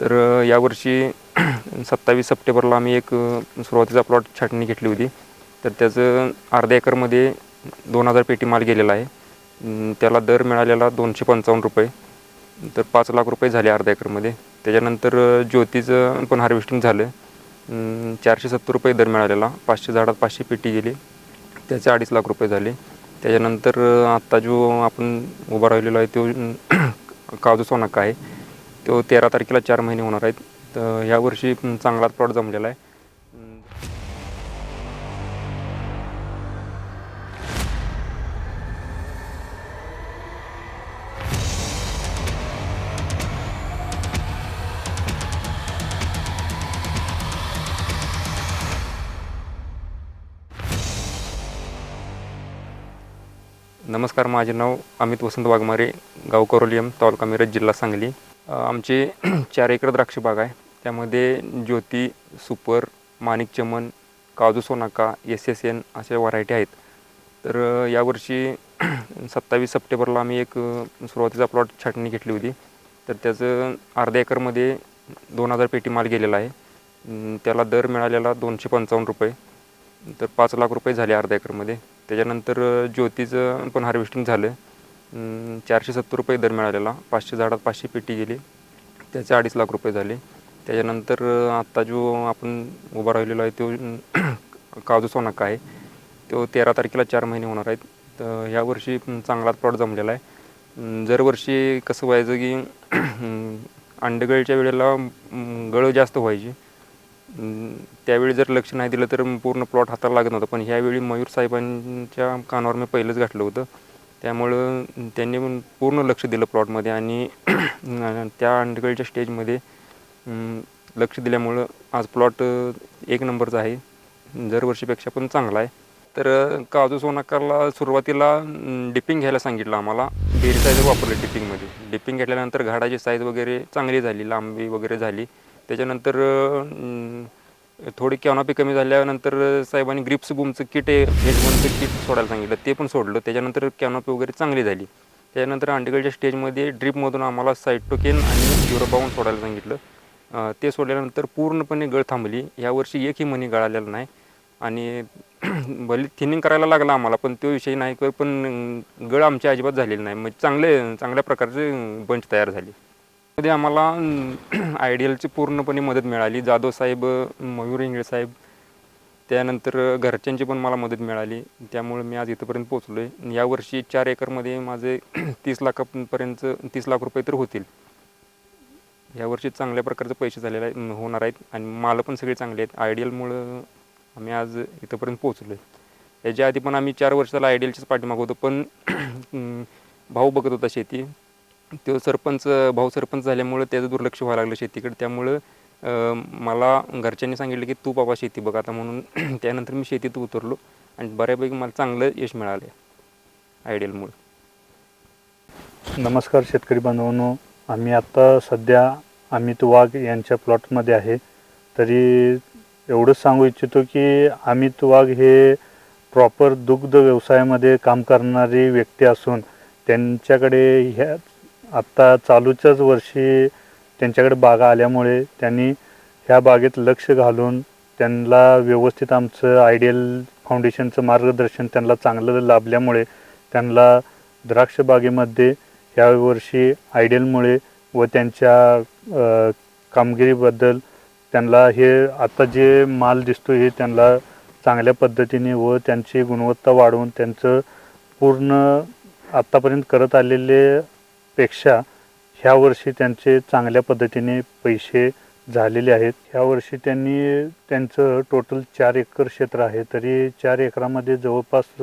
तर यावर्षी सत्तावीस सप्टेंबरला आम्ही एक सुरुवातीचा प्लॉट छाटणी घेतली होती. तर त्याचं अर्ध्या एकरमध्ये दोन हजार पेटी माल गेलेला आहे. त्याला दर मिळालेला दोनशे पंचावन्न रुपये. तर पाच लाख रुपये झाले अर्ध्या एकरमध्ये. त्याच्यानंतर ज्योतीचं पण हार्वेस्टिंग झालं. चारशे सत्तर रुपये दर मिळालेला. पाचशे झाडात पाचशे पेटी गेली. त्याचे अडीच लाख रुपये झाले. त्याच्यानंतर आत्ता जो आपण उभा राहिलेलो आहे तो काजू सोनाका आहे. तो तेरा तारखेला चार महिने होणार आहेत. तर ह्यावर्षी चांगलाच प्लॉट जमलेला आहे. नमस्कार माझे नाव अमित वसंत वाघमारे गाव करोलियम तालुका मिरज जिल्हा सांगली. आमचे चार एकर द्राक्ष बाग आहे. त्यामध्ये ज्योती सुपर माणिक चमन काजू सोनाका एस एस एन अशा व्हरायटी आहेत. तर यावर्षी सत्तावीस सप्टेंबरला आम्ही एक सुरुवातीचा प्लॉट छाटणी घेतली होती. तर त्याचं अर्ध्या एकरमध्ये दोन हजार पेटी माल गेलेला आहे. त्याला दर मिळालेला दोनशे पंचावन्न रुपये. तर पाच लाख रुपये झाले अर्ध्या एकरमध्ये. त्याच्यानंतर ज्योतीचं पण हार्वेस्टिंग झालं. चारशे सत्तर रुपये दर मिळालेला. पाचशे झाडात पाचशे पेटी गेली. त्याचे अडीच लाख रुपये झाले. त्याच्यानंतर आत्ता जो आपण उभा राहिलेलो आहे तो काजू सोनाका आहे. तो तेरा तारखेला चार महिने होणार आहेत. तर ह्या वर्षी चांगलाच प्लॉट जमलेला आहे. दरवर्षी कसं व्हायचं की अंडगळीच्या वेळेला गळ जास्त व्हायची. त्यावेळी जर लक्ष नाही दिलं तर पूर्ण प्लॉट हाताला लागत नव्हतं. पण ह्यावेळी मयूर साहेबांच्या कानावर मी पहिलंच घातलं होतं. त्यामुळं त्यांनी पण पूर्ण लक्ष दिलं प्लॉटमध्ये आणि त्या अंडगळीच्या स्टेजमध्ये लक्ष दिल्यामुळं आज प्लॉट एक नंबरचा आहे. दरवर्षीपेक्षा पण चांगला आहे. तर काजू सोनाकारला सुरुवातीला डिपिंग घ्यायला सांगितलं आम्हाला. बेरी साईज वापरली डिपिंगमध्ये. डिपिंग घेतल्यानंतर घाडाची साईज वगैरे चांगली झाली लांबी वगैरे झाली. त्याच्यानंतर थोडी कॅनॉपी कमी झाल्यानंतर साहेबांनी ग्रिप्स बुमचं किट आहे हेड किट सोडायला सांगितलं. ते पण सोडलं. त्याच्यानंतर कॅनॉपी वगैरे चांगली झाली. त्याच्यानंतर अंडीगडच्या स्टेजमध्ये ड्रीपमधून आम्हाला सायटोकेन आणि युरोपाहून सोडायला सांगितलं. ते सोडल्यानंतर पूर्णपणे गळ थांबली. यावर्षी एकही मनी गळालेला नाही. आणि भले थिनिंग करायला लागला आम्हाला पण तो विषय नाही पण गळ आमची अजिबात झालेली नाही. म्हणजे चांगले चांगल्या प्रकारचे बंच तयार झाले. मध्ये आम्हाला आयडियलची पूर्णपणे मदत मिळाली. जाधव साहेब मयूर इंगळे साहेब त्यानंतर घरच्यांची पण मला मदत मिळाली. त्यामुळे मी आज इथंपर्यंत पोचलो आहे यावर्षी चार एकरमध्ये माझे तीस लाखापर्यंत तीस लाख रुपये तर होतील. यावर्षी चांगल्या प्रकारचे पैसे झालेले आहे होणार आहेत आणि मालं पण सगळे चांगले आहेत. आयडियलमुळं आम्ही आज इथंपर्यंत पोचलो आहे याच्या आधी पण आम्ही चार वर्षाला आयडियलच्याच पाठीमाग होतो पण भाऊ बघत होता शेती. तो सरपंच भाऊ सरपंच झाल्यामुळं त्याचं दुर्लक्ष व्हायला लागलं शेतीकडे. त्यामुळं मला घरच्यांनी सांगितलं की तू बाबा शेती बघ आता म्हणून त्यानंतर मी शेतीत उतरलो आणि बऱ्यापैकी मला चांगलं यश मिळालं आहे आयडियलमुळं. नमस्कार शेतकरी बांधवांनो. आम्ही आत्ता सध्या अमित वाघ यांच्या प्लॉटमध्ये आहे. तरी एवढंच सांगू इच्छितो की अमित वाघ हे प्रॉपर दुग्ध व्यवसायामध्ये काम करणारी व्यक्ती असून त्यांच्याकडे ह्या आत्ता चालूच्याच वर्षी त्यांच्याकडे बागा आल्यामुळे त्यांनी ह्या बागेत लक्ष घालून त्यांना व्यवस्थित आमचं आयडियल फाउंडेशनचं मार्गदर्शन त्यांना चांगलं लाभल्यामुळे त्यांना द्राक्ष बागेमध्ये यावर्षी आयडियलमुळे व त्यांच्या कामगिरीबद्दल त्यांना हे आता जे माल दिसतो हे त्यांना चांगल्या पद्धतीने व त्यांची गुणवत्ता वाढवून त्यांचं पूर्ण आत्तापर्यंत करत आलेले पेक्षा ह्या वर्षी त्यांचे चांगल्या पद्धतीने पैसे झालेले आहेत. ह्या वर्षी त्यांनी त्यांचं टोटल चार एकर क्षेत्र आहे. तरी चार एकरामध्ये जवळपास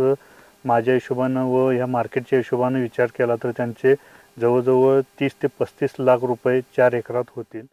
माझ्या हिशोबानं व ह्या मार्केटच्या हिशोबानं विचार केला तर त्यांचे जवळजवळ तीस ते पस्तीस लाख रुपये चार एकरात होतील.